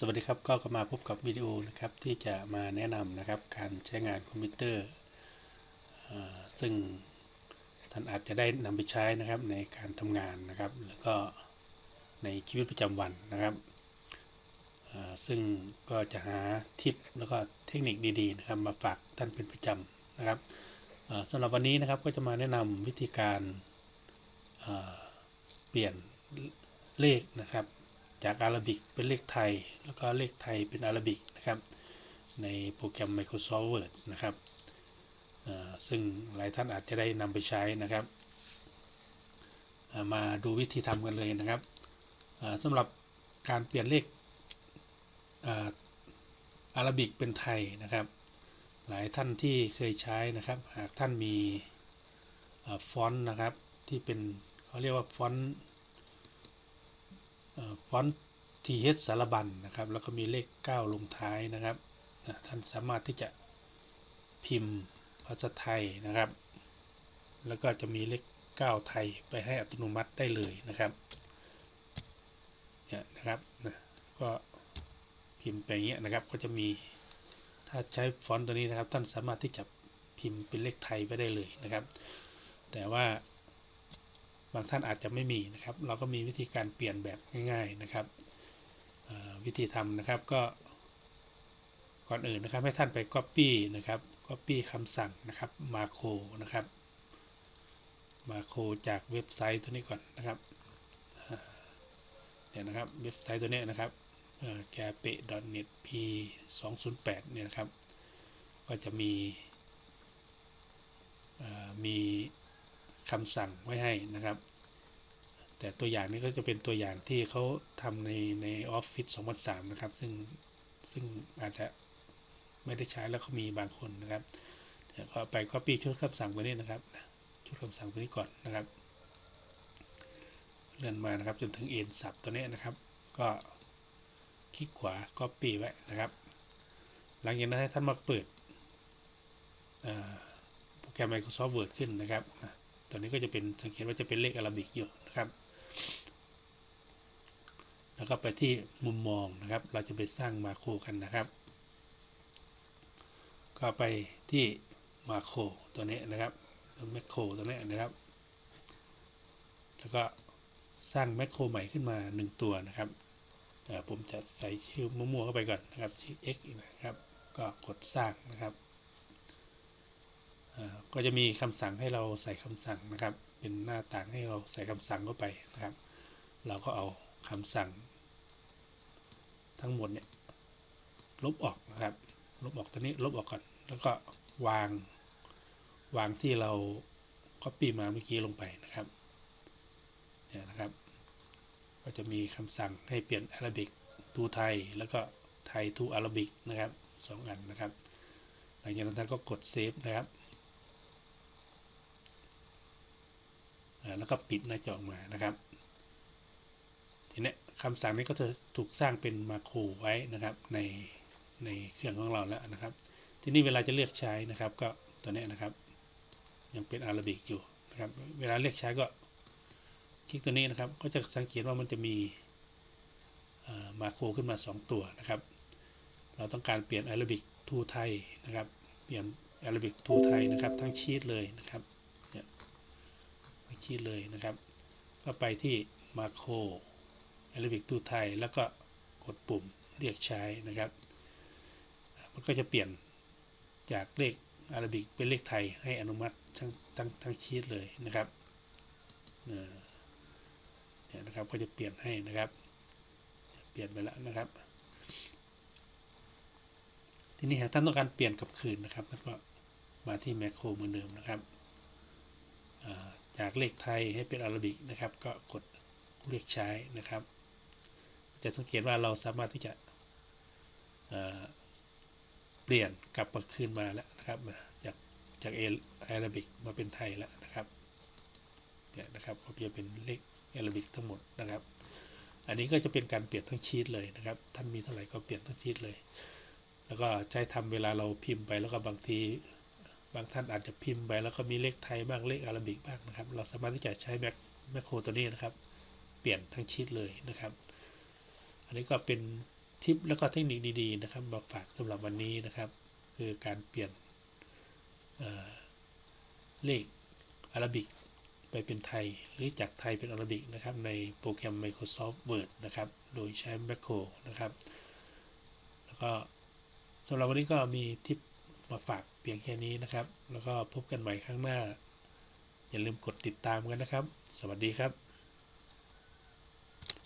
สวัสดีครับก็กมาพบกับวิดีโอนะครับที่จะมาแนะนำนะครับการใช้งานคอมพิวเตอร์ซึ่งท่านอาจจะได้นำไปใช้นะครับในการทำงานนะครับ แล้วก็ในชีวิตประจำวันนะครับซึ่งก็จะหาทิปแล้วก็เทคนิคดีๆนะครับมาฝากท่านเป็นประจำนะครับสำหรับวันนี้นะครับก็จะมาแนะนำวิธีการเปลี่ยนเลขนะครับ จากอาราบิกเป็นเลขไทย แล้วก็เลขไทยเป็นอาราบิกนะครับ ในโปรแกรม Microsoft Word นะครับซึ่งหลายท่านอาจจะได้นำไปใช้นะครับ มาดูวิธีทำกันเลยนะครับสำหรับการเปลี่ยนเลขอาราบิกเป็นไทยนะครับ หลายท่านที่เคยใช้นะครับ หากท่านมีอฟอนต์นะครับที่เป็นเขาเรียกว่าฟอนต์ ฟอนต์ TH สารบัญนะครับ แล้วก็มีเลข 9 ลงท้ายนะครับ ท่านสามารถที่จะพิมพ์ภาษาไทยนะครับ แล้วก็จะมีเลข 9 ไทยไปให้อัตโนมัติได้เลยนะครับเนี่ยนะครับนะก็พิมพ์ไปอย่างเงี้ยนะครับ ก็จะมีถ้าใช้ฟอนต์ตัวนี้นะครับ ท่านสามารถที่จะพิมพ์เป็นเลขไทยไปได้เลยนะครับ แต่ว่า บางท่านอาจจะไม่มีนะครับ เราก็มีวิธีการเปลี่ยนแบบง่าย ๆนะครับวิธีทำนะครับก็ก่อนอื่นนะครับให้ท่านไป Copy นะครับ Copy คำสั่งนะครับมาโคนะครับมาโคจากเว็บไซต์ตัวนี้ก่อนนะครับเนี่ยนะครับเว็บไซต์ตัวนี้นะครับแกเป .net p 2 0 8เนี่ยนะครับ ก็จะมีมี คำสั่งไว้ให้นะครับ แต่ตัวอย่างนี้ก็จะเป็นตัวอย่างที่เขาทำในในออฟฟิศ2003นะครับ ซึ่งซึ่งอาจจะไม่ได้ใช้แล้วเขามีบางคนนะครับเดี๋ยวก็ไป copy ชุดคำสั่งตัวนี้นะครับ ชุดคำสั่งตัวนี้ก่อนนะครับ เลื่อนมานะครับจนถึงเอ็นสับตัวนี้นะครับ ก็คลิกขวา copy ไว้นะครับ หลังจากนั้นให้ท่านมาเปิดโปรแกรม Microsoft Word ขึ้นนะครับ ตัวนี้ก็จะเป็นสังเกตว่าจะเป็นเลขอาราบิกอยู่นะครับ แล้วก็ไปที่มุมมองนะครับ เราจะไปสร้างมาโครกันนะครับ ก็ไปที่มาโครตัวนี้นะครับแมคโครตัวนี้นะครับ แล้วก็สร้างแมคโครใหม่ขึ้นมา 1 ตัวนะครับเอ่อผมจะใส่ชื่อมั่วๆเข้าไปก่อนนะครับชื่อ x นะครับ ก็กดสร้างนะครับ ก็จะมีคำสั่งให้เราใส่คำสั่งนะครับ เป็นหน้าต่างให้เราใส่คำสั่งเข้าไปนะครับ เราก็เอาคำสั่ง ทั้งหมดเนี่ยลบออกนะครับ ลบออกตัวนี้ลบออกก่อน แล้วก็วางวางที่เรา copy มาเมื่อกี้ลงไปนะครับเนี่ยนะครับ ก็จะมีคำสั่งให้เปลี่ยน Arabic to ไทยแล้วก็ไทย to Arabic นะครับสองอันนะครับ หลังจากนั้นท่านก็กดเซฟนะครับ อ่า แล้วก็ปิดหน้าจอออกมานะครับ ทีนี้คำสั่งนี้ก็จะถูกสร้างเป็นมาโครไว้นะครับในในเครื่องของเราแล้วนะครับ ทีนี้เวลาจะเลือกใช้นะครับ ก็ตัวนี้นะครับ ยังเป็นอาราบิกอยู่นะครับ เวลาเลือกใช้ก็คลิกตัวนี้นะครับ ก็จะสังเกตว่ามันจะมีมาโครขึ้นมา 2 ตัวนะครับ เราต้องการเปลี่ยนอาราบิกทูไทยนะครับ เปลี่ยนอาราบิกทูไทยนะครับ ทั้งชีตเลยนะครับ ชีตเลยนะครับ ก็ไปที่มาโคร Arabic to ไทยแล้วก็กดปุ่มเรียกใช้นะครับ มันก็จะเปลี่ยนจากเลขอาราบิกเป็นเลขไทยให้อนุมัติทั้งทั้งทั้งชีตเลยนะครับเนี่ยนะครับก็จะเปลี่ยนให้นะครับ เปลี่ยนไปแล้วนะครับ ทีนี้หากท่านต้องการเปลี่ยนกลับคืนนะครับก็มาที่แมคโครเหมือนเดิมนะครับ จากเลขไทยให้เป็นอารบิกนะครับ ก็กดเรียกใช้นะครับ จะสังเกตว่าเราสามารถที่จะเเปลี่ยนกลับมาคืนมาแล้วนะครับจากจากเออารบิกมาเป็นไทยแล้วนะครับเนี่ยนะครับก็จะเป็นเลขอารบิกทั้งหมดนะครับ อันนี้ก็จะเป็นการเปลี่ยนทั้งชีตเลยนะครับท่านมีเท่าไหร่ก็เปลี่ยนทั้งชีตเลย แล้วก็ใช้ทำเวลาเราพิมพ์ไปแล้วก็บางที บางท่านอาจจะพิมพ์ไปแล้วก็มีเลขไทยบ้างเลขอาราบิกบ้างนะครับ เราสามารถที่จะใช้แมคแมคโครตัวนี้นะครับ เปลี่ยนทั้งชีตเลยนะครับ อันนี้ก็เป็นทิปแล้วก็เทคนิคดีๆนะครับมาฝากสำหรับวันนี้นะครับ คือการเปลี่ยนเเลขอาราบิกไปเป็นไทย หรือจากไทยเป็นอาราบิกนะครับ ในโปรแกรม Microsoft Word นะครับ โดยใช้ Macro นะครับ แล้วก็สำหรับวันนี้ก็มีทิป มาฝากเพียงแค่นี้นะครับ แล้วก็พบกันใหม่ครั้งหน้า อย่าลืมกดติดตามกันนะครับ สวัสดีครับ